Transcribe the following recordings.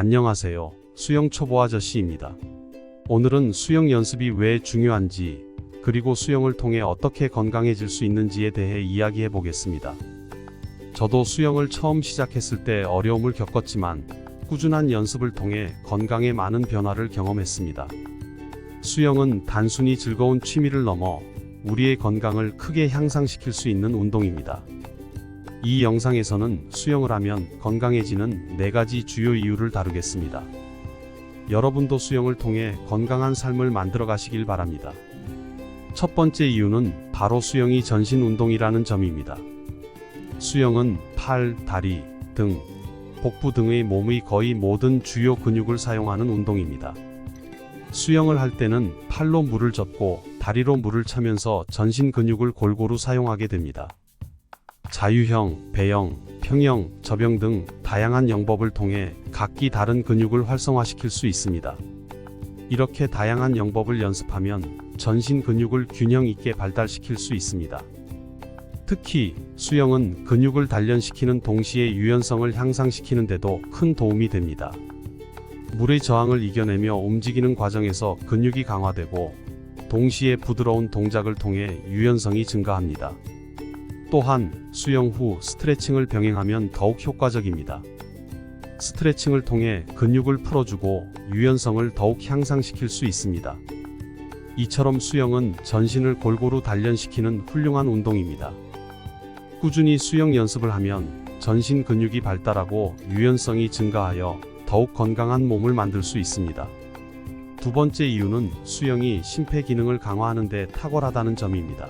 안녕하세요. 수영 초보 아저씨입니다. 오늘은 수영 연습이 왜 중요한지, 그리고 수영을 통해 어떻게 건강해질 수 있는지에 대해 이야기해 보겠습니다. 저도 수영을 처음 시작했을 때 어려움을 겪었지만, 꾸준한 연습을 통해 건강에 많은 변화를 경험했습니다. 수영은 단순히 즐거운 취미를 넘어 우리의 건강을 크게 향상시킬 수 있는 운동입니다. 이 영상에서는 수영을 하면 건강해지는 4가지 주요 이유를 다루겠습니다. 여러분도 수영을 통해 건강한 삶을 만들어 가시길 바랍니다. 첫 번째 이유는 바로 수영이 전신 운동이라는 점입니다. 수영은 팔, 다리, 등, 복부 등의 몸의 거의 모든 주요 근육을 사용하는 운동입니다. 수영을 할 때는 팔로 물을 젓고 다리로 물을 차면서 전신 근육을 골고루 사용하게 됩니다. 자유형, 배영, 평영, 접영 등 다양한 영법을 통해 각기 다른 근육을 활성화시킬 수 있습니다. 이렇게 다양한 영법을 연습하면 전신 근육을 균형 있게 발달시킬 수 있습니다. 특히 수영은 근육을 단련시키는 동시에 유연성을 향상시키는 데도 큰 도움이 됩니다. 물의 저항을 이겨내며 움직이는 과정에서 근육이 강화되고 동시에 부드러운 동작을 통해 유연성이 증가합니다. 또한 수영 후 스트레칭을 병행하면 더욱 효과적입니다. 스트레칭을 통해 근육을 풀어주고 유연성을 더욱 향상시킬 수 있습니다. 이처럼 수영은 전신을 골고루 단련시키는 훌륭한 운동입니다. 꾸준히 수영 연습을 하면 전신 근육이 발달하고 유연성이 증가하여 더욱 건강한 몸을 만들 수 있습니다. 두 번째 이유는 수영이 심폐 기능을 강화하는 데 탁월하다는 점입니다.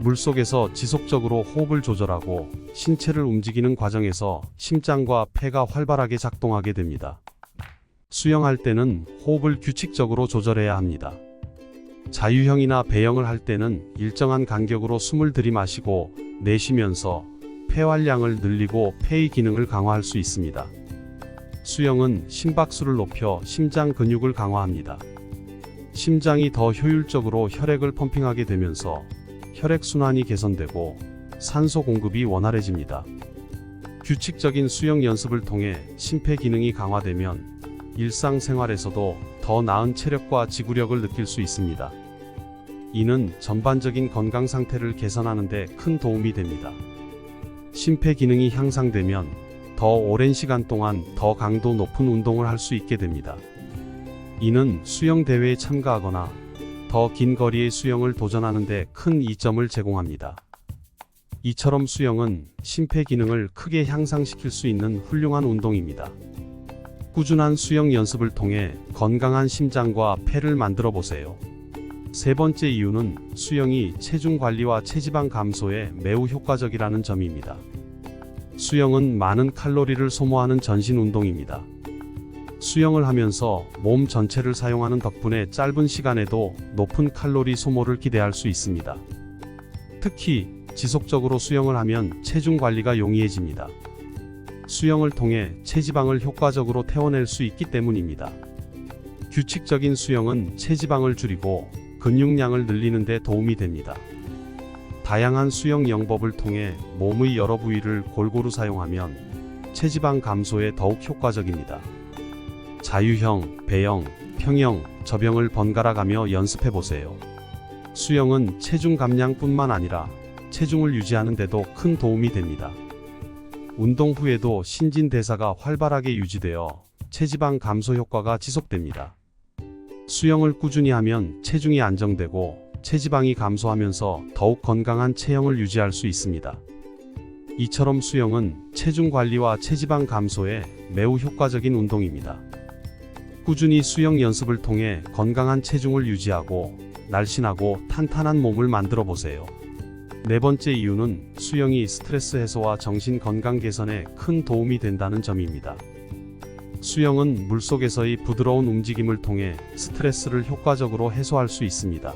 물속에서 지속적으로 호흡을 조절하고 신체를 움직이는 과정에서 심장과 폐가 활발하게 작동하게 됩니다. 수영할 때는 호흡을 규칙적으로 조절해야 합니다. 자유형이나 배영을 할 때는 일정한 간격으로 숨을 들이마시고 내쉬면서 폐활량을 늘리고 폐의 기능을 강화할 수 있습니다. 수영은 심박수를 높여 심장 근육을 강화합니다. 심장이 더 효율적으로 혈액을 펌핑하게 되면서 혈액순환이 개선되고 산소 공급이 원활해집니다. 규칙적인 수영 연습을 통해 심폐 기능이 강화되면 일상생활에서도 더 나은 체력과 지구력을 느낄 수 있습니다. 이는 전반적인 건강 상태를 개선하는 데 큰 도움이 됩니다. 심폐 기능이 향상되면 더 오랜 시간 동안 더 강도 높은 운동을 할 수 있게 됩니다. 이는 수영 대회에 참가하거나 더 긴 거리의 수영을 도전하는 데 큰 이점을 제공합니다. 이처럼 수영은 심폐 기능을 크게 향상시킬 수 있는 훌륭한 운동입니다. 꾸준한 수영 연습을 통해 건강한 심장과 폐를 만들어 보세요. 세 번째 이유는 수영이 체중 관리와 체지방 감소에 매우 효과적이라는 점입니다. 수영은 많은 칼로리를 소모하는 전신 운동입니다. 수영을 하면서 몸 전체를 사용하는 덕분에 짧은 시간에도 높은 칼로리 소모를 기대할 수 있습니다. 특히 지속적으로 수영을 하면 체중 관리가 용이해집니다. 수영을 통해 체지방을 효과적으로 태워낼 수 있기 때문입니다. 규칙적인 수영은 체지방을 줄이고 근육량을 늘리는 데 도움이 됩니다. 다양한 수영 영법을 통해 몸의 여러 부위를 골고루 사용하면 체지방 감소에 더욱 효과적입니다. 자유형, 배영, 평영, 접영을 번갈아 가며 연습해 보세요. 수영은 체중 감량뿐만 아니라 체중을 유지하는 데도 큰 도움이 됩니다. 운동 후에도 신진대사가 활발하게 유지되어 체지방 감소 효과가 지속됩니다. 수영을 꾸준히 하면 체중이 안정되고 체지방이 감소하면서 더욱 건강한 체형을 유지할 수 있습니다. 이처럼 수영은 체중 관리와 체지방 감소에 매우 효과적인 운동입니다. 꾸준히 수영 연습을 통해 건강한 체중을 유지하고 날씬하고 탄탄한 몸을 만들어 보세요. 네 번째 이유는 수영이 스트레스 해소와 정신 건강 개선에 큰 도움이 된다는 점입니다. 수영은 물속에서의 부드러운 움직임을 통해 스트레스를 효과적으로 해소할 수 있습니다.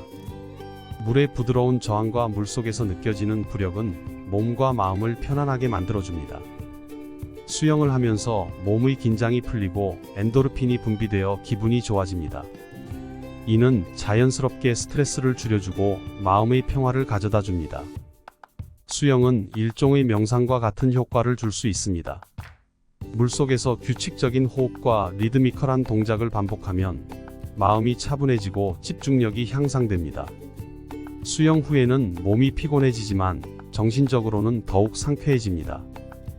물의 부드러운 저항과 물속에서 느껴지는 부력은 몸과 마음을 편안하게 만들어줍니다. 수영을 하면서 몸의 긴장이 풀리고 엔도르핀이 분비되어 기분이 좋아집니다. 이는 자연스럽게 스트레스를 줄여주고 마음의 평화를 가져다 줍니다. 수영은 일종의 명상과 같은 효과를 줄 수 있습니다. 물속에서 규칙적인 호흡과 리드미컬한 동작을 반복하면 마음이 차분해지고 집중력이 향상됩니다. 수영 후에는 몸이 피곤해지지만 정신적으로는 더욱 상쾌해집니다.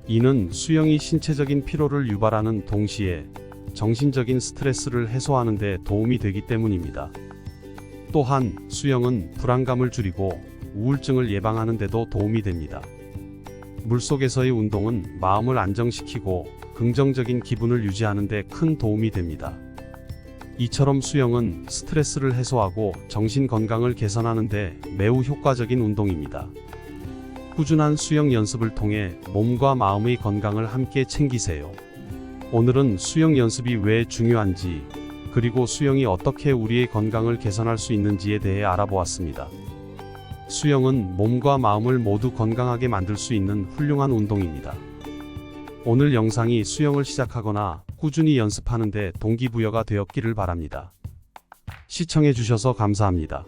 이는 수영이 신체적인 피로를 유발하는 동시에 정신적인 스트레스를 해소하는 데 도움이 되기 때문입니다. 또한 수영은 불안감을 줄이고 우울증을 예방하는 데도 도움이 됩니다. 물속에서의 운동은 마음을 안정시키고 긍정적인 기분을 유지하는 데 큰 도움이 됩니다. 이처럼 수영은 스트레스를 해소하고 정신 건강을 개선하는 데 매우 효과적인 운동입니다. 꾸준한 수영 연습을 통해 몸과 마음의 건강을 함께 챙기세요. 오늘은 수영 연습이 왜 중요한지, 그리고 수영이 어떻게 우리의 건강을 개선할 수 있는지에 대해 알아보았습니다. 수영은 몸과 마음을 모두 건강하게 만들 수 있는 훌륭한 운동입니다. 오늘 영상이 수영을 시작하거나 꾸준히 연습하는데 동기부여가 되었기를 바랍니다. 시청해 주셔서 감사합니다.